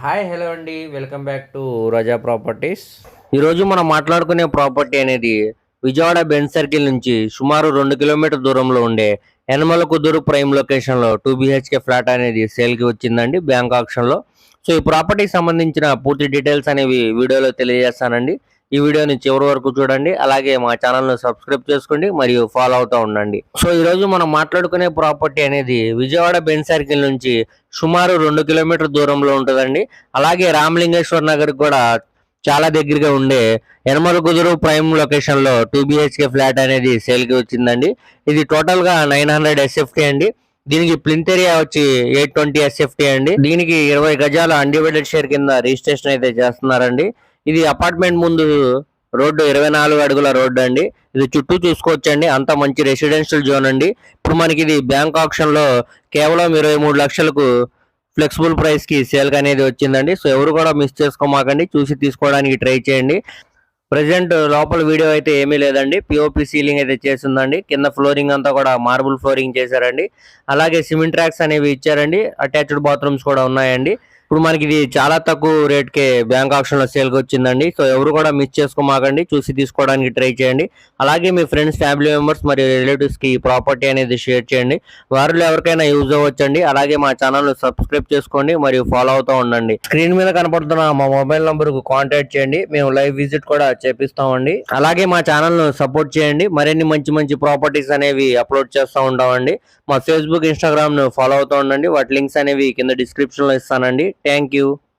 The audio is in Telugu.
హాయ్ హలో అండి. Welcome back to Raza properties. ఈరోజు మనం మాట్లాడుకునే ప్రాపర్టీ అనేది విజయవాడ బెన్ సర్కిల్ నుంచి సుమారు రెండు కిలోమీటర్ దూరంలో ఉండే యనమల కుదూరు ప్రైమ్ లొకేషన్లో టూ బిహెచ్కే ఫ్లాట్ అనేది సేల్కి వచ్చిందండి బ్యాంక్ ఆప్షన్లో. సో ఈ ప్రాపర్టీకి సంబంధించిన పూర్తి డీటెయిల్స్ అనేవి వీడియోలో తెలియజేస్తానండి. ఈ వీడియోని చివరి వరకు చూడండి. అలాగే మా ఛానల్ను సబ్స్క్రైబ్ చేసుకోండి. మరియు ఫాలో అవుతూ ఉండండి. సో ఈరోజు మనం మాట్లాడుకునే ప్రాపర్టీ అనేది విజయవాడ బెన్ సర్కిల్ నుంచి సుమారు రెండు కిలోమీటర్ దూరంలో ఉంటుందండి. అలాగే రామలింగేశ్వర్ నగర్ కూడా చాలా దగ్గరగా ఉండే యనమల కుదురు ప్రైమ్ లొకేషన్లో టూ బిహెచ్కే ఫ్లాట్ అనేది సేల్కి వచ్చిందండి. ఇది టోటల్గా నైన్ హండ్రెడ్ ఎస్ఎఫ్టీ అండి. దీనికి ప్లింత్ ఏరియా వచ్చి ఎయిట్ ట్వంటీ ఎస్ఎఫ్టీ అండి. దీనికి ఇరవై గజాల అన్డివైడెడ్ షేర్ కింద రిజిస్ట్రేషన్ అయితే చేస్తున్నారండి. ఇది అపార్ట్మెంట్ ముందు రోడ్డు ఇరవై నాలుగు అడుగుల రోడ్డు అండి. ఇది చుట్టూ చూసుకోవచ్చండి. అంత మంచి రెసిడెన్షియల్ జోన్ అండి. ఇప్పుడు మనకి ఇది బ్యాంక్ ఆప్షన్లో కేవలం ఇరవై మూడు లక్షలకు ఫ్లెక్సిబుల్ ప్రైస్కి సేల్ అనేది వచ్చిందండి. సో ఎవరు కూడా మిస్ చేసుకోమాకండి. చూసి తీసుకోవడానికి ట్రై చేయండి. ప్రజెంట్ లోపల వీడియో అయితే ఏమీ లేదండి. పిఓపి సీలింగ్ అయితే చేసిందండి కింద ఫ్లోరింగ్ అంతా కూడా మార్బుల్ ఫ్లోరింగ్ చేశారండి. అలాగే సిమెంట్ ట్రాక్స్ అనేవి ఇచ్చారండి. అటాచ్డ్ బాత్రూమ్స్ కూడా ఉన్నాయండి. ఇప్పుడు మనకి ఇది చాలా తక్కువ రేట్కే బ్యాంక్ ఆప్షన్లో సేల్కి వచ్చిందండి. సో ఎవరు కూడా మిస్ చేసుకోమాకండి. చూసి తీసుకోవడానికి ట్రై చేయండి. అలాగే మీ ఫ్రెండ్స్ ఫ్యామిలీ మెంబర్స్ మరియు రిలేటివ్స్కి ఈ ప్రాపర్టీ అనేది షేర్ చేయండి. వారిలో ఎవరికైనా యూజ్ అవ్వచ్చండి. అలాగే మా ఛానల్ను సబ్స్క్రైబ్ చేసుకోండి మరియు ఫాలో అవుతూ ఉండండి. స్క్రీన్ మీద కనపడుతున్న మా మొబైల్ నెంబర్కు కాంటాక్ట్ చేయండి. మేము లైవ్ విజిట్ కూడా చేపిస్తామండి. అలాగే మా ఛానల్ను సపోర్ట్ చేయండి. మరిన్ని మంచి మంచి ప్రాపర్టీస్ అనేవి అప్లోడ్ చేస్తూ ఉంటామండి. మా ఫేస్బుక్ ఇన్స్టాగ్రామ్ను ఫాలో అవుతూ ఉండండి. వాటి లింక్స్ అనేవి కింద డిస్క్రిప్షన్లో ఇస్తానండి. Thank you.